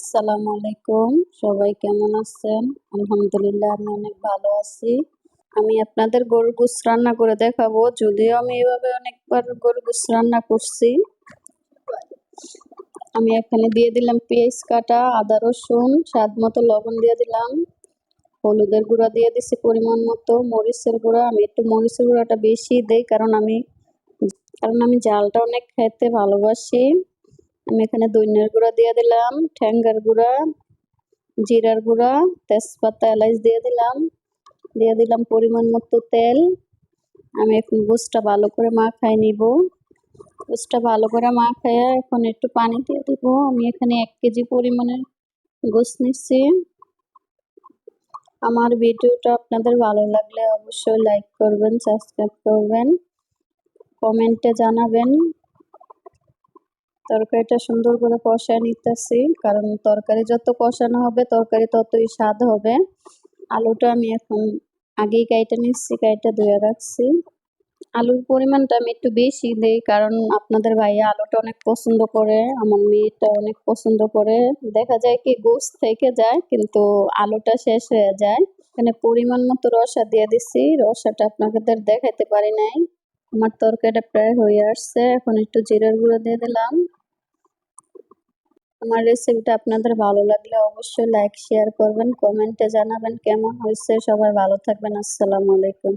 আসসালামু আলাইকুম। সবাই কেমন আছেন? আলহামদুলিল্লাহ, আমি অনেক ভালো আছি। আমি আপনাদের গরু গুস রান্না করে দেখাবো। যদিও আমি এভাবে অনেকবার গরু গুস রান্না করছি। আমি এখানে দিয়ে দিলাম পেঁয়াজ কাটা, আদা রসুন, স্বাদ মতো লবণ দিয়ে দিলাম। হলুদের গুঁড়া দিয়ে দিছি পরিমাণ মতো। মরিচের গুঁড়া, আমি একটু মরিচের গুঁড়াটা বেশি দেই, কারণ আমি কারণ আমি জালটা অনেক খেতে ভালোবাসি। আমি এখানে দইনের গুঁড়া দিয়ে দিলাম, ঠ্যাঙ্গার গুঁড়া, জিরার গুঁড়া, তেজপাতা এলাচ দিয়ে দিলাম দিয়ে দিলাম পরিমাণ মতো তেল। আমি এখন গোসটা ভালো করে মাখাই নিব। গোসটা ভালো করে মাখাইয়া এখন একটু পানি দিয়ে দিব। আমি এখানে এক কেজি পরিমাণের গোস নিচ্ছি। আমার ভিডিওটা আপনাদের ভালো লাগলে অবশ্যই লাইক করবেন, সাবস্ক্রাইব করবেন, কমেন্টে জানাবেন। তরকারিটা সুন্দর করে কষায় নিতেছি, কারণ তরকারি যত কষানো হবে, তরকারি ততই স্বাদ হবে। আলুটা আমি এখন আগেই কাইটা নিচ্ছি, কাইটা ধুয়ে রাখছি। আলুর পরিমাণটা আমি একটু বেশি দিই, কারণ আপনাদের ভাইয়া আলুটা অনেক পছন্দ করে, আমার মেয়েটা অনেক পছন্দ করে। দেখা যায় কি গোস থেকে যায়, কিন্তু আলুটা শেষ হয়ে যায়। এখানে পরিমাণ মতো রসা দিয়ে দিছি, রসাটা আপনাদের দেখাতে পারি নাই। আমার তরকারিটা প্রায় হয়ে আসছে, এখন একটু জিরার গুঁড়ো দিয়ে দিলাম। আমার রেসিপিটা আপনাদের ভালো লাগলে অবশ্যই লাইক শেয়ার করবেন কমেন্টে জানাবেন কেমন হয়েছে। সবাই ভালো থাকবেন, আসসালামু আলাইকুম।